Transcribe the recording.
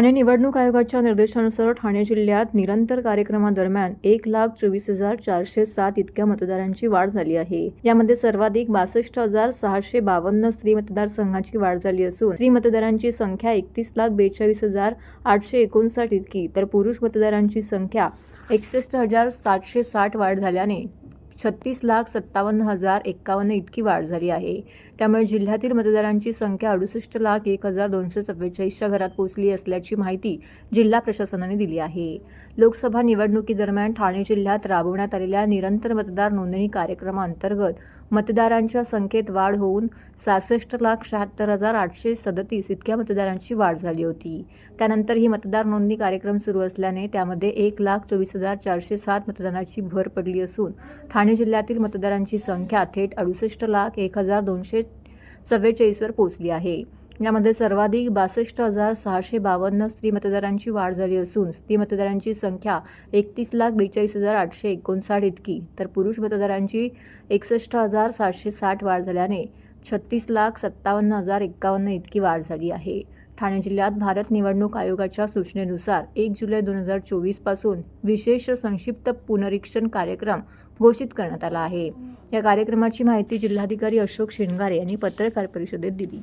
ठाणे निवडणूक आयोगाच्या निर्देशानुसार ठाणे जिल्ह्यात निरंतर कार्यक्रमादरम्यान एक लाख चोवीस हजार चारशे सात इतक्या मतदारांची वाढ झाली आहे. यामध्ये सर्वाधिक बासष्ट हजार सहाशे बावन्न स्त्री मतदारसंघाची वाढ झाली असून स्त्री मतदारांची संख्या एकतीस लाख बेचाळीस हजार आठशे एकोणसाठ इतकी तर पुरुष मतदारांची संख्या एकसष्ट हजार सातशे साठ वाढ झाल्याने छत्तीस लाख सत्तावन्न हजार एक्कावन्न इतकी वाढ झाली आहे. त्यामुळे जिल्ह्यातील मतदारांची संख्या अडुसष्ट लाख एक हजार दोनशे चव्वेचाळीसच्या घरात पोहोचली असल्याची माहिती जिल्हा प्रशासनाने दिली आहे. लोकसभा निवडणुकीदरम्यान ठाणे जिल्ह्यात राबवण्यात आलेल्या निरंतर मतदार नोंदणी कार्यक्रमाअंतर्गत मतदारांच्या संख्येत वाढ होऊन सहासष्ट लाख शहात्तर हजार आठशे सदतीस इतक्या मतदारांची वाढ झाली होती. त्यानंतर ही मतदार नोंदणी कार्यक्रम सुरू असल्याने त्यामध्ये एक लाख चोवीस हजार चारशे सात मतदानाची भर पडली असून ठाणे जिल्ह्यातील मतदारांची संख्या थेट अडुसष्ट लाख एक हजार दोनशे चव्वेचाळीसवर पोहोचली आहे. यामध्ये सर्वाधिक बासष्ट हजार सहाशे बावन्न स्त्री मतदारांची वाढ झाली असून स्त्री मतदारांची संख्या एकतीस लाख बेचाळीस हजार आठशे एकोणसाठ इतकी. तर पुरुष मतदारांची एकसष्ट हजार सातशे साठ वाढ झाल्याने छत्तीस लाख सत्तावन्न हजार एक्कावन्न इतकी वाढ झाली आहे. ठाणे जिल्ह्यात भारत निवडणूक आयोगाच्या सूचनेनुसार एक जुलै दोन हजार चोवीसपासून विशेष संक्षिप्त पुनरीक्षण कार्यक्रम घोषित करण्यात आला आहे. या कार्यक्रमाची माहिती जिल्हाधिकारी अशोक शेंगारे यांनी पत्रकार परिषदेत दिली.